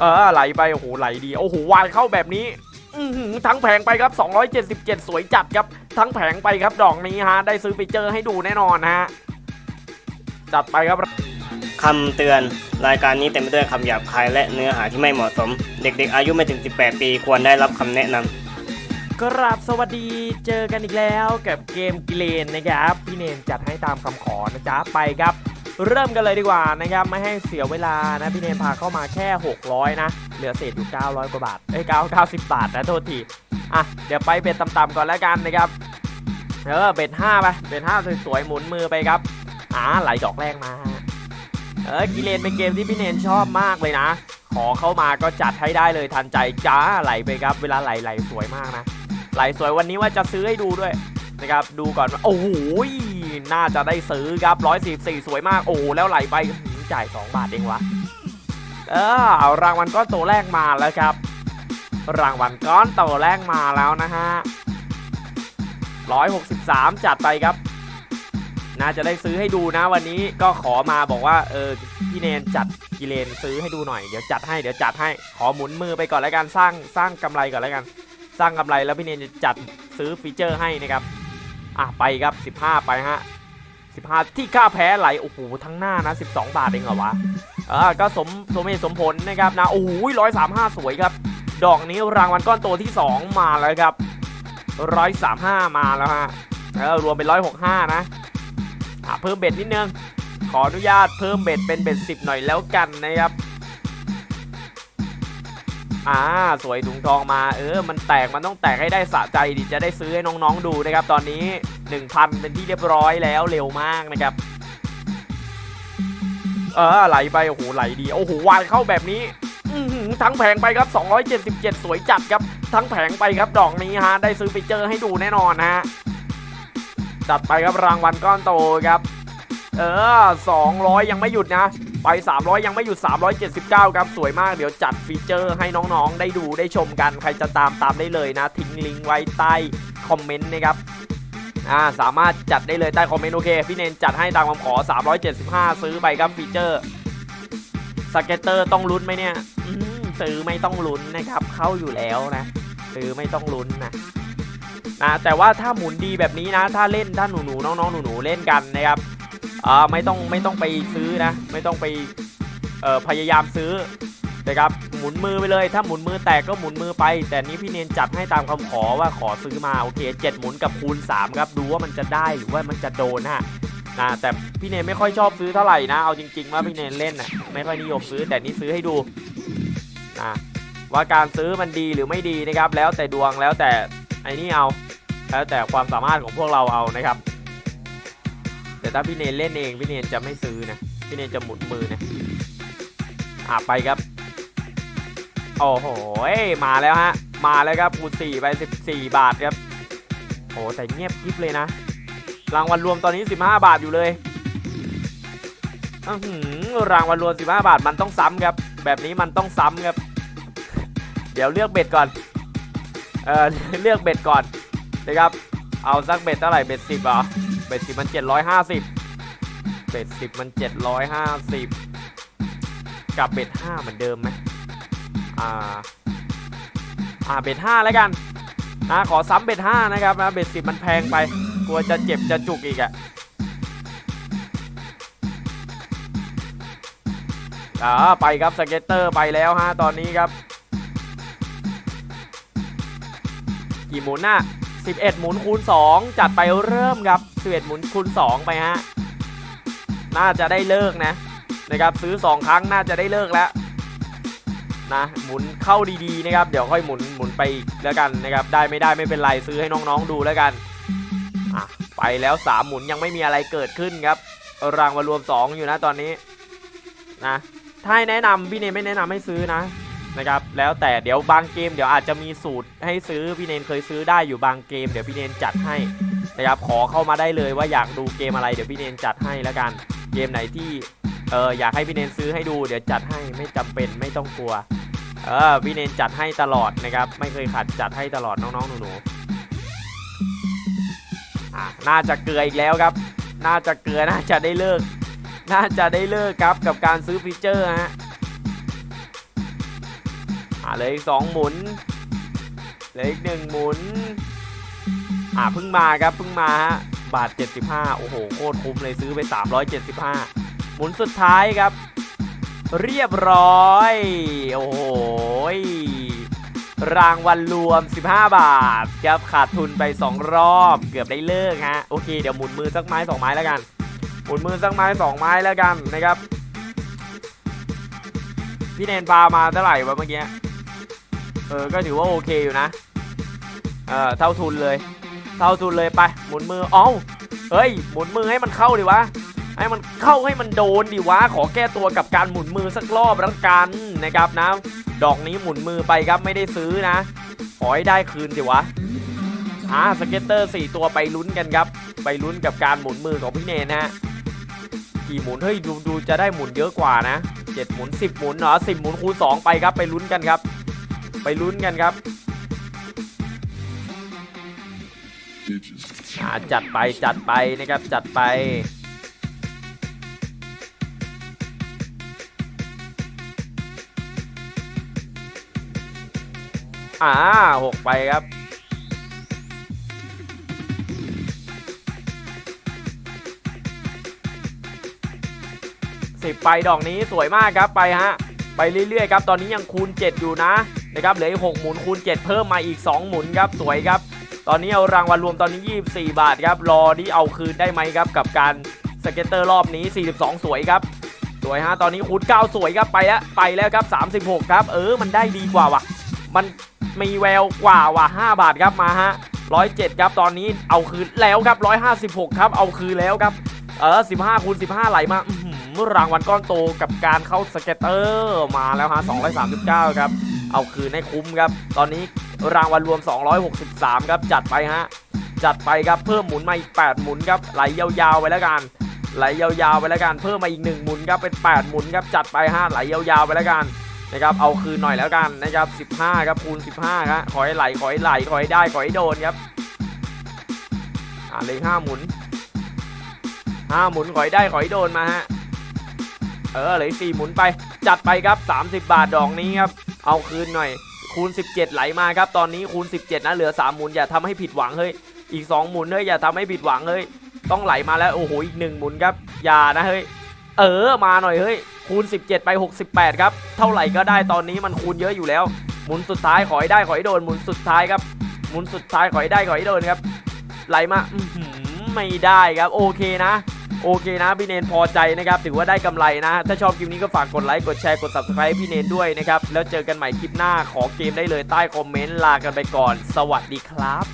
เออไหลไปโอ้โหไหลดีโอ้โหวายเข้าแบบนี้อื้อหือทั้งแผงไปครับ 277 สวยจัดครับ ทั้งแผงไปครับดอกนี้ฮะ ได้ซื้อไปเจอให้ดูแน่นอนฮะ จัดไปครับคำเตือนรายการนี้เต็มไปด้วยคำหยาบคายและเนื้อหาที่ไม่เหมาะสม เด็กๆ อายุไม่ถึง 18 ปีควรได้รับคำแนะนำกราบสวัสดีเจอกันอีกแล้วกับเกมกิเลนนะครับ พี่เนนจัดให้ตามคำขอนะจ๊ะไปครับ เริ่มกันเลยดีกว่านะครับไม่ให้เสียเวลานะพี่เนนพาเข้ามาแค่ 600 นะ เหลือเศษอยู่900 กว่าบาทเอ้ย9 90 บาทนะโทษทีอะเดี๋ยวไปเบ็ดต่ำๆก่อนแล้วกันนะครับเออเบ็ด5ไปเบ็ด5สวยๆหมุนมือไปครับอ่าไหลดอกแรกมาเออกิเลนเป็นเกมที่พี่เนนชอบมากเลยนะ ขอเข้ามาก็จัดให้ได้เลยทันใจจ้าไหลไปครับ เวลาไหลไหลสวยมากนะไหลสวยวันนี้ว่าจะซื้อให้ดูด้วยนะครับดูก่อนว่าโอ้โห น่าจะได้ซื้อครับ144 สวยมาก โอ้แล้วไหลไปจ่าย 2 บาทเองวะ เออเอารางวัลก้อนโตแรกมาแล้วครับ รางวัลก้อนโตแรกมาแล้วนะฮะ 163 จัดไปครับ น่าจะได้ซื้อให้ดูนะวันนี้ก็ขอมาบอกว่าเออพี่เนนจัดกิเลนซื้อให้ดูหน่อย เดี๋ยวจัดให้เดี๋ยวจัดให้ขอหมุนมือไปก่อนแล้วกันสร้างสร้างกำไรก่อนแล้วกัน สร้างกำไรแล้วพี่เนนจะจัดซื้อฟีเจอร์ให้นะครับ อะไปครับ 15 ไปฮะ 15 ที่ค่าแพ้ไหล โอ้โห ทั้งหน้านะ 12 บาทเองเหรอวะ เออ ก็สมสมเหตุสมผลนะครับนะ โอ้โหร้อยสามห้าสวยครับ ดอกนี้รางวัลก้อนโตที่ 2 มาแล้วครับร้อยสามห้ามาแล้วฮะ เออ รวมเป็นร้อยหกห้านะ อะ เพิ่มเบ็ดนิดนึง ขออนุญาตเพิ่มเบ็ดเป็นเบ็ดสิบหน่อยแล้วกันนะครับอ่าสวยถุงทองมาเออ มันแตกมันต้องแตกให้ได้สะใจดิจะได้ซื้อให้น้องๆดูนะครับตอนนี้ 1,000 เป็นที่เรียบร้อยแล้วเร็วมากนะครับ เออไหลไป โอ้โหไหลดี โอ้โหวายเข้าแบบนี้ทั้งแผงไปครับ 277 สวยจัดครับ ทั้งแผงไปครับดอกนี้ฮะ ได้ซื้อไปเจอให้ดูแน่นอนฮะ จัดไปครับรางวัลก้อนโตครับ เออ 200 ยังไม่หยุดนะ ไป 300 ยังไม่หยุด 379 ครับ สวยมาก เดี๋ยวจัดฟีเจอร์ให้น้องๆ ได้ดูได้ชมกัน ใครจะตามตามได้เลยนะ ทิ้งลิงก์ไว้ใต้คอมเมนต์นะครับ อ่าสามารถจัดได้เลยใต้คอมเมนต์โอเค พี่เนนจัดให้ตามคำขอ 375 ซื้อไปครับฟีเจอร์สเก็ตเตอร์ต้องลุ้นไหมเนี่ยซื้อไม่ต้องลุ้นนะครับ เข้าอยู่แล้วนะ ซื้อไม่ต้องลุ้นนะนะแต่ว่าถ้าหมุนดีแบบนี้นะ ถ้าเล่นถ้าหนูๆน้องๆหนูๆเล่นกันนะครับอ่าไม่ต้องไม่ต้องไปซื้อนะ ไม่ต้องไปเอ่อพยายามซื้อ นะครับหมุนมือไปเลย ถ้าหมุนมือแตกก็หมุนมือไป แต่นี้พี่เนนจัดให้ตามคำขอว่าขอซื้อมาโอเค7หมุนกับคูณ3ครับดูว่ามันจะได้หรือว่ามันจะโดนฮะนะแต่พี่เนนไม่ค่อยชอบซื้อเท่าไหร่นะเอาจริงๆว่าพี่เนนเล่นนะไม่ค่อยนิยมซื้อแต่นี่ซื้อให้ดูนะว่าการซื้อมันดีหรือไม่ดีนะครับ แล้วแต่ดวงแล้วแต่ไอ้นี่เอา แล้วแต่ความสามารถของพวกเราเอานะครับ แต่ถ้าพี่เนนเล่นเองพี่เนนจะไม่ซื้อนะพี่เนนจะหมุนมือนะอะไปครับ โอ้โหมาแล้วฮะ มาแล้วครับคูณ4ไป14 บาทครับโอ้แต่เงียบกริบเลยนะ รางวัลรวมตอนนี้ 15 บาทอยู่เลยรางวัลรวม 15 บาทมันต้องซ้ำครับ แบบนี้มันต้องซ้ำครับ เดี๋ยวเลือกเบ็ดก่อน เออเลือกเบ็ดก่อนนะครับ เอาสักเบ็ดเท่าไหร่เบ็ด10เหรอ เบ็ดสิบมันเจ็ดร้อยห้าสิบเบ็ดสิบมันเจ็ดร้อยห้าสิบกับเบ็ดห้าเหมือนเดิมไหม อ่าอ่าเบ็ดห้าแล้วกันนะขอซ้ำเบ็ดห้านะครับนะเบ็ดสิบมันแพงไปกลัวจะเจ็บจะจุกอีกอะอ่าไปครับสเก็ตเตอร์ไปแล้วฮะตอนนี้ครับ กี่หมุนน่ะ11 หมุนคูณ 2 จัดไปเริ่มครับ 11 หมุนคูณ 2 ไปฮะ น่าจะได้เลิกนะนะครับซื้อ 2 ครั้งน่าจะได้เลิกแล้ว นะหมุนเข้าดีๆนะครับ เดี๋ยวค่อยหมุนหมุนไปอีกแล้วกันนะครับ ได้ไม่ได้ไม่เป็นไรซื้อให้น้องๆดูแล้วกันอะไปแล้ว3หมุนยังไม่มีอะไรเกิดขึ้นครับรางวัลรวม 2 อยู่นะตอนนี้นะถ้าให้แนะนำพี่เนยไม่แนะนำให้ซื้อนะนะครับ แล้วแต่เดี๋ยวบางเกมเดี๋ยวอาจจะมีสูตรให้ซื้อพี่เนนเคยซื้อได้อยู่บางเกมเดี๋ยวพี่เนนจัดให้นะครับขอเข้ามาได้เลยว่าอยากดูเกมอะไรเดี๋ยวพี่เนนจัดให้แล้วกัน เกมไหนที่เอออยากให้พี่เนนซื้อให้ดูเดี๋ยวจัดให้ไม่จำเป็นไม่ต้องกลัว เออพี่เนนจัดให้ตลอดนะครับ ไม่เคยขัดจัดให้ตลอดน้องๆหนูๆอะน่าจะเกลืออีกแล้วครับ น่าจะเกลือน่าจะได้เลิก น่าจะได้เลิกครับกับการซื้อฟีเจอร์ฮะอ่าเลยอีกสองหมุนเลยอีกหนึ่งหมุนอ่าเพิ่งมาครับเพิ่งมาฮะบาท 75 โอ้โหโคตรคุ้มเลยซื้อไป 375 หมุนสุดท้ายครับ เรียบร้อย โอ้โหรางวัลรวม 15 บาทครับขาดทุนไป 2 รอบเกือบได้เลิกฮะโอเคเดี๋ยวหมุนมือสักไม้สองไม้แล้วกัน หมุนมือสักไม้สองไม้แล้วกันนะครับพี่เนนปามาเท่าไหร่วะเมื่อกี้เออก็ถือว่าโอเคอยู่นะเออเท่าทุนเลย เท่าทุนเลยไปหมุนมือเอ้าเฮ้ยหมุนมือให้มันเข้าดิวะ ให้มันเข้าให้มันโดนดิวะขอแก้ตัวกับการหมุนมือสักรอบแล้วกันนะครับนะดอกนี้หมุนมือไปครับไม่ได้ซื้อนะขอให้ได้คืนดิวะอ่าสเก็ตเตอร์ 4 ตัวไปลุ้นกันครับ ไปลุ้นกับการหมุนมือของพี่เนนนะฮะกี่หมุนเฮ้ยดูดูจะได้หมุนเยอะกว่านะ7หมุน10 หมุนเหรอ10 หมุนคูณ2ไปครับไปลุ้นกันครับ ไปลุ้นกันครับจัดไปจัดไปนะครับจัดไป อ่าหกไปครับ สิบไปดอกนี้สวยมากครับไปฮะ ไปเรื่อยๆครับ ตอนนี้ยังคูณ 7 อยู่นะนะครับเหลืออีก6หมุนคูณ 7 เพิ่มมาอีก 2 หมุนครับสวยครับ ตอนนี้เอารางวัลรวมตอนนี้ 24 บาทครับ รอที่เอาคืนได้ไหมครับ กับการสเก็ตเตอร์รอบนี้ 42 สวยครับสวยฮะตอนนี้คูณ9สวยครับไปแล้วไปแล้วครับ 36 ครับ เออมันได้ดีกว่าว่ะ มัน มีแววกว่าว่ะ5บาทครับมาฮะ107 ครับตอนนี้เอาคืนแล้วครับ 156 ครับเอาคืนแล้วครับเออ15คูณ15 ไหลมาอื้อหือรางวัลก้อนโตกับการเข้าสเก็ตเตอร์มาแล้วฮะ239 ครับ เอาคืนให้คุ้มครับ ตอนนี้รางวัลรวม 263 ครับจัดไปฮะจัดไปครับเพิ่มหมุนมาอีก 8 หมุนครับไหลยาวๆไปแล้วกันไหลยาวๆไปแล้วกันเพิ่มมาอีก 1 หมุนครับเป็น 8 หมุนครับจัดไปฮะไหลยาวๆไปแล้วกัน นะครับเอาคืนหน่อยแล้วกันนะครับ15ครับคูณ15ครับขอให้ไหลขอให้ไหลขอให้ได้ขอให้โดนครับอ่าเลย5หมุน5หมุนขอให้ได้ขอให้โดนมาฮะเออเลย4หมุนไปจัดไปครับ 30 บาทดอกนี้ครับเอาคืนหน่อยคูณ 17 ไหลมาครับตอนนี้คูณ 17 นะเหลือ 3 หมุนอย่าทำให้ผิดหวังเฮ้ยอีก 2 หมุนเฮ้ยอย่าทำให้ผิดหวังเฮ้ยต้องไหลมาแล้วโอ้โหอีก1หมุนครับอย่านะเฮ้ยเออมาหน่อยเฮ้ย คูณ 17 ไป 68 ครับ เท่าไหร่ก็ได้ตอนนี้มันคูณเยอะอยู่แล้ว หมุนสุดท้ายขอให้ได้ขอให้โดนหมุนสุดท้ายครับ หมุนสุดท้ายขอให้ได้ขอให้โดนครับ ไหลมาอื้อหือไม่ได้ครับ โอเคนะ โอเคนะพี่เนนพอใจนะครับ ถือว่าได้กำไรนะ ถ้าชอบคลิปนี้ก็ฝากกดไลค์กดแชร์กด subscribe พี่เนนด้วยนะครับ แล้วเจอกันใหม่คลิปหน้าขอเกมได้เลยใต้คอมเมนต์ลากันไปก่อน สวัสดีครับ